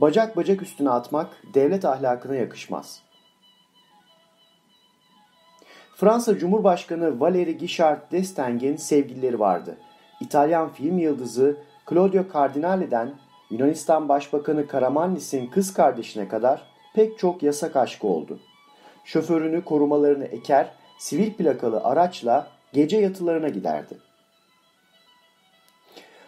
Bacak bacak üstüne atmak devlet ahlakına yakışmaz. Fransa Cumhurbaşkanı Valéry Giscard d'Estaing'in sevgilileri vardı. İtalyan film yıldızı Claudio Cardinale'den Yunanistan Başbakanı Karamanlis'in kız kardeşine kadar pek çok yasak aşkı oldu. Şoförünü korumalarını eker, sivil plakalı araçla gece yatılarına giderdi.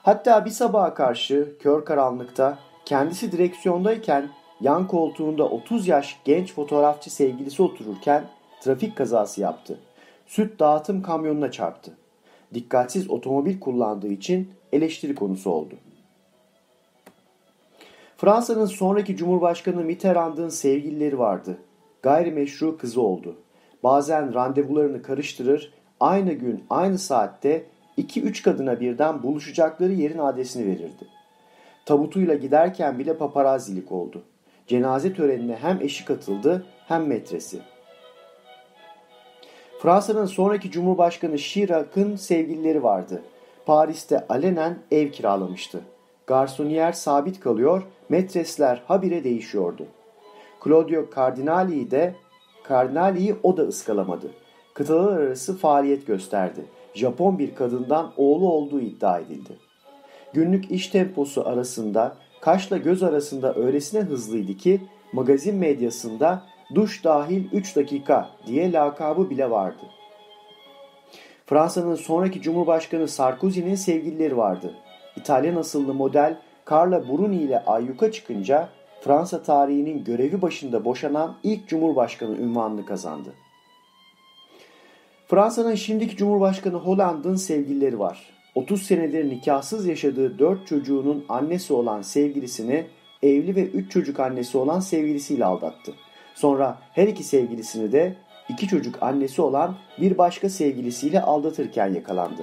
Hatta bir sabaha karşı kör karanlıkta kendisi direksiyondayken yan koltuğunda 30 yaş genç fotoğrafçı sevgilisi otururken trafik kazası yaptı. Süt dağıtım kamyonuna çarptı. Dikkatsiz otomobil kullandığı için eleştiri konusu oldu. Fransa'nın sonraki Cumhurbaşkanı Mitterrand'ın sevgilileri vardı. Gayrimeşru kızı oldu. Bazen randevularını karıştırır, aynı gün aynı saatte 2-3 kadına birden buluşacakları yerin adresini verirdi. Tabutuyla giderken bile paparazilik oldu. Cenaze törenine hem eşi katıldı hem metresi. Fransa'nın sonraki Cumhurbaşkanı Chirac'ın sevgilileri vardı. Paris'te alenen ev kiralamıştı. Garsoniyer sabit kalıyor, metresler habire değişiyordu. Claudio Cardinali'yi de Cardinali'yi o da ıskalamadı. Kıtalar arası faaliyet gösterdi. Japon bir kadından oğlu olduğu iddia edildi. Günlük iş temposu arasında kaşla göz arasında öylesine hızlıydı ki magazin medyasında duş dahil 3 dakika diye lakabı bile vardı. Fransa'nın sonraki Cumhurbaşkanı Sarkozy'nin sevgilileri vardı. İtalyan asıllı model Carla Bruni ile ayyuka çıkınca Fransa tarihinin görevi başında boşanan ilk Cumhurbaşkanı ünvanını kazandı. Fransa'nın şimdiki Cumhurbaşkanı Hollande'ın sevgilileri var. 30 senedir nikahsız yaşadığı 4 çocuğunun annesi olan sevgilisini evli ve 3 çocuk annesi olan sevgilisiyle aldattı. Sonra her iki sevgilisini de iki çocuk annesi olan bir başka sevgilisiyle aldatırken yakalandı.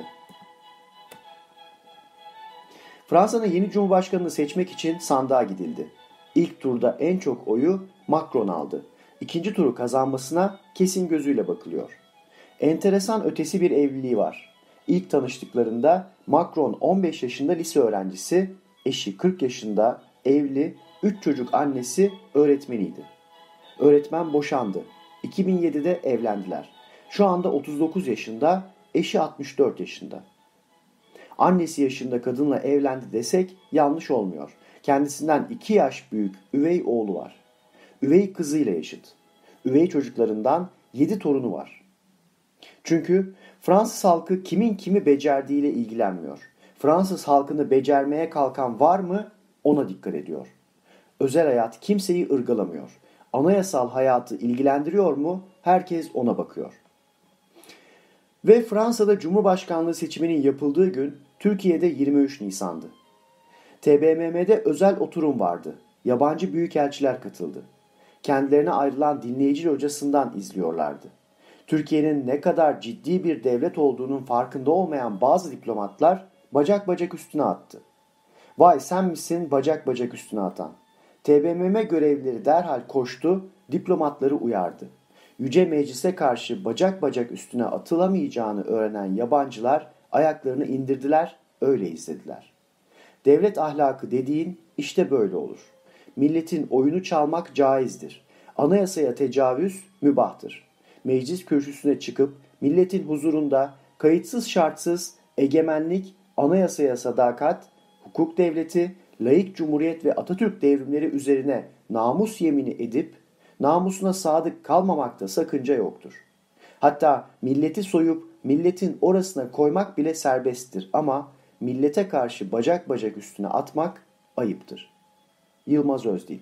Fransa'nın yeni cumhurbaşkanını seçmek için sandığa gidildi. İlk turda en çok oyu Macron aldı. İkinci turu kazanmasına kesin gözüyle bakılıyor. Enteresan ötesi bir evliliği var. İlk tanıştıklarında Macron 15 yaşında lise öğrencisi, eşi 40 yaşında, evli, 3 çocuk annesi, öğretmeniydi. Öğretmen boşandı. 2007'de evlendiler. Şu anda 39 yaşında, eşi 64 yaşında. Annesi yaşında kadınla evlendi desek yanlış olmuyor. Kendisinden 2 yaş büyük üvey oğlu var. Üvey kızıyla yaşıt. Üvey çocuklarından 7 torunu var. Çünkü Fransız halkı kimin kimi becerdiğiyle ilgilenmiyor. Fransız halkını becermeye kalkan var mı ona dikkat ediyor. Özel hayat kimseyi ırgalamıyor anayasal hayatı ilgilendiriyor mu? Herkes ona bakıyor. Ve Fransa'da Cumhurbaşkanlığı seçiminin yapıldığı gün Türkiye'de 23 Nisan'dı. TBMM'de özel oturum vardı. Yabancı büyükelçiler katıldı. Kendilerine ayrılan dinleyici hocasından izliyorlardı. Türkiye'nin ne kadar ciddi bir devlet olduğunun farkında olmayan bazı diplomatlar bacak bacak üstüne attı. Vay sen misin bacak bacak üstüne atan? TBMM görevlileri derhal koştu, diplomatları uyardı. Yüce Meclis'e karşı bacak bacak üstüne atılamayacağını öğrenen yabancılar ayaklarını indirdiler, öyle izlediler. Devlet ahlakı dediğin işte böyle olur. Milletin oyunu çalmak caizdir. Anayasaya tecavüz mübahtır. Meclis kürsüsüne çıkıp milletin huzurunda kayıtsız şartsız egemenlik, anayasaya sadakat, hukuk devleti, laik cumhuriyet ve Atatürk devrimleri üzerine namus yemini edip namusuna sadık kalmamakta sakınca yoktur. Hatta milleti soyup milletin orasına koymak bile serbesttir ama millete karşı bacak bacak üstüne atmak ayıptır. Yılmaz Özdil